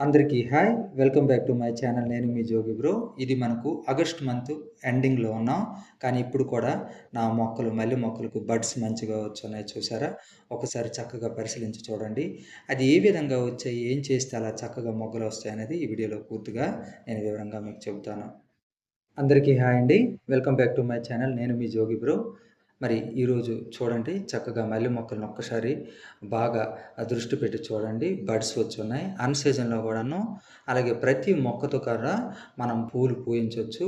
అందరికీ hi. Welcome back to my channel. నేను మీ జోగి బ్రో. ఇది మనకు ఆగస్ట్ మంత్ ఎండింగ్లో ఉన్నాం. కానీ ఇప్పుడు కూడా నా మొక్కలు మళ్ళీ మొక్కలకు బడ్స్ మంచిగా వచ్చున్నాయి చూసారా? ఒకసారి చక్కగా పరిశీలించి చూడండి. అది ఏ విధంగా వచ్చాయి? ఏం చేస్తే అలా చక్కగా మొగ్గలు వస్తాయి అనేది ఈ వీడియోలో పూర్తిగా నేను వివరంగా మీకు చెబుతాను. అందరికీ హాయ్ అండి. Welcome back to my channel. నేను మీ జోగి బ్రో. మరి ఈరోజు చూడండి చక్కగా మల్లె మొక్కలను ఒక్కసారి బాగా దృష్టి పెట్టి చూడండి. బడ్స్ వచ్చి ఉన్నాయి. అన్ సీజన్లో కూడాను అలాగే ప్రతి మొక్కతో కర్ర మనం పూలు పూయించవచ్చు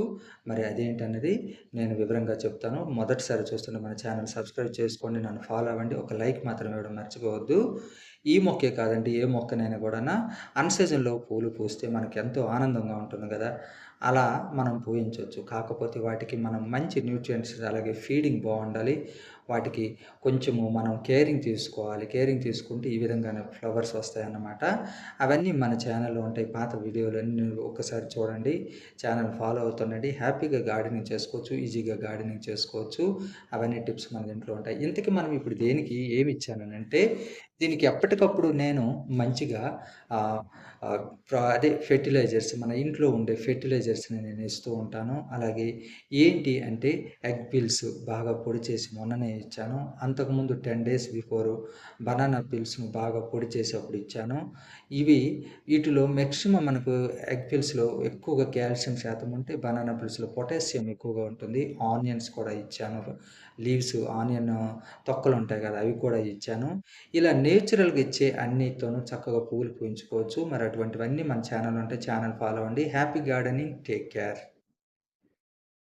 మరి అదేంటనేది నేను వివరంగా చెప్తాను. మొదటిసారి చూస్తున్న మన ఛానల్ సబ్స్క్రైబ్ చేసుకోండి. నన్ను ఫాలో అవ్వండి. ఒక లైక్ మాత్రం ఇవ్వడం మర్చిపోవద్దు. ఈ మొక్కే కాదండి ఏ మొక్కనైనా కూడా అన్ సీజన్లో పూలు పూస్తే మనకి ఎంతో ఆనందంగా ఉంటుంది కదా. అలా మనం పూయించవచ్చు కాకపోతే వాటికి మనం మంచి న్యూట్రియంట్స్ అలాగే ఫీడింగ్ బాగుండాలి. వాటికి కొంచెము మనం కేరింగ్ తీసుకోవాలి. కేరింగ్ తీసుకుంటే ఈ విధంగానే ఫ్లవర్స్ వస్తాయన్నమాట. అవన్నీ మన ఛానల్లో ఉంటాయి. పాత వీడియోలు అన్నీ ఒకసారి చూడండి. ఛానల్ ఫాలో అవుతుండండి. హ్యాపీగా గార్డెనింగ్ చేసుకోవచ్చు. ఈజీగా గార్డెనింగ్ చేసుకోవచ్చు. అవన్నీ టిప్స్ మన ఇంట్లో ఉంటాయి. ఇంతకీ మనం ఇప్పుడు దేనికి ఏమి ఇచ్చానంటే దీనికి ఎప్పటికప్పుడు నేను మంచిగా అదే ఫెర్టిలైజర్స్ మన ఇంట్లో ఉండే ఫెర్టిలైజర్స్ని నేను ఇస్తూ ఉంటాను. అలాగే ఏంటి అంటే ఎగ్ పిల్స్ బాగా పొడి చేసి మొన్ననే ఇచ్చాను. అంతకుముందు టెన్ డేస్ బిఫోర్ బనానా పిల్స్ను బాగా పొడి చేసి అప్పుడు ఇచ్చాను. ఇవి వీటిలో మ్యాక్సిమం మనకు ఎగ్ పిల్స్లో ఎక్కువగా కాల్షియం శాతం ఉంటే బనానా పిల్స్లో పొటాషియం ఎక్కువగా ఉంటుంది. ఆనియన్స్ కూడా ఇచ్చాను. లీవ్స్ ఆనియన్ తొక్కలు ఉంటాయి కదా అవి కూడా ఇచ్చాను. ఇలా నేచురల్గా ఇచ్చే అన్నిటితోనూ చక్కగా పువ్వులు పూయించుకోవచ్చు. మరి అటువంటివన్నీ మన ఛానల్ ఉంటే ఛానల్ ఫాలో అవ్వండి. Happy gardening. Take care.